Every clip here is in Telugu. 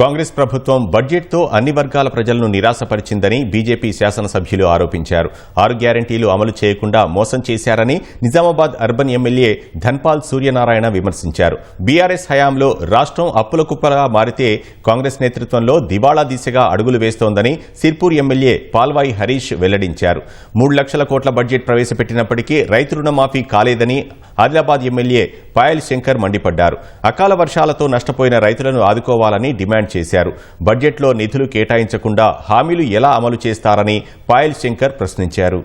కాంగ్రెస్ ప్రభుత్వం బడ్జెట్తో అన్ని వర్గాల ప్రజలను నిరాశపరిచిందని బీజేపీ శాసనసభ్యులు ఆరోపించారు. ఆరు గ్యారంటీలు అమలు చేయకుండా మోసం చేశారని నిజామాబాద్ అర్బన్ ఎమ్మెల్యే ధన్పాల్ సూర్యనారాయణ విమర్శించారు. బీఆర్ఎస్ హయాంలో రాష్ట్రం అప్పుల కుప్పగా మారితే కాంగ్రెస్ నేతృత్వంలో దివాళా దిశగా అడుగులు వేస్తోందని సిర్పూర్ ఎమ్మెల్యే పాల్వాయి హరీష్ వెల్లడించారు. మూడు లక్షల కోట్ల బడ్జెట్ ప్రవేశపెట్టినప్పటికీ రైతు రుణమాఫీ కాలేదని ఆదిలాబాద్ ఎమ్మెల్యే పాయల్ శంకర్ మండిపడ్డారు. అకాల వర్షాలతో నష్టపోయిన రైతులను ఆదుకోవాలని డిమాండ్ చేశారు. బడ్జెట్లో నిధులు కేటాయించకుండా హామీలు ఎలా అమలు చేస్తారని పాయల్ శంకర్ ప్రశ్నించారు.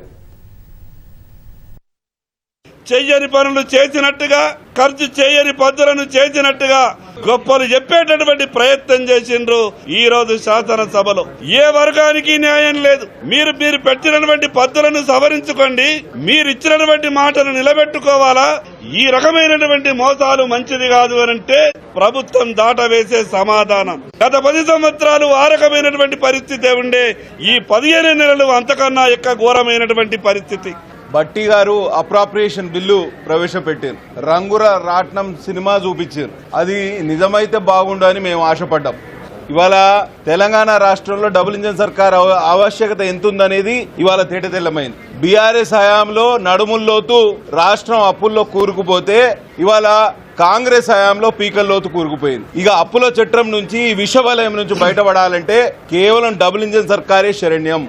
చెయ్యని పనులు చేసినట్టుగా ఖర్చు చేయని పద్ధతులను చేసినట్టుగా గొప్పలు చెప్పేటటువంటి ప్రయత్నం చేసిండ్రు ఈ రోజు శాసనసభలో. ఏ వర్గానికి న్యాయం లేదు. మీరు మీరు పెట్టినటువంటి పద్ధతులను సవరించుకోండి. మీరు ఇచ్చినటువంటి మాటను నిలబెట్టుకోవాలా? ఈ రకమైనటువంటి మోసాలు మంచిది కాదు అనంటే ప్రభుత్వం దాటవేసే సమాధానం. గత పది సంవత్సరాలు ఆ రకమైనటువంటి పరిస్థితి ఉండే ఈ పదిహేను నెలలు అంతకన్నా ఎక్కువ ఘోరమైనటువంటి పరిస్థితి. బట్టి గారు అప్రాప్రియేషన్ బిల్లు ప్రవేశపెట్టారు. రంగుర రాట్నం సినిమా చూపించారు. అది నిజమైతే బాగుండు అని మేము ఆశపడ్డాం. ఇవాళ తెలంగాణ రాష్ట్రంలో డబుల్ ఇంజన్ సర్కార్ ఆవశ్యకత ఎంత ఉందనేది ఇవాళ తేటతెల్లమైంది. బీఆర్ఎస్ హయాంలో నడుముల్లోతు రాష్ట్రం అప్పుల్లో కూరుకుపోతే ఇవాళ కాంగ్రెస్ హయాంలో పీకల్లోతు కూరుకుపోయింది. ఇక అప్పుల చట్టం నుంచి ఈ విషవలయం నుంచి బయటపడాలంటే కేవలం డబుల్ ఇంజన్ సర్కారే శరణ్యం.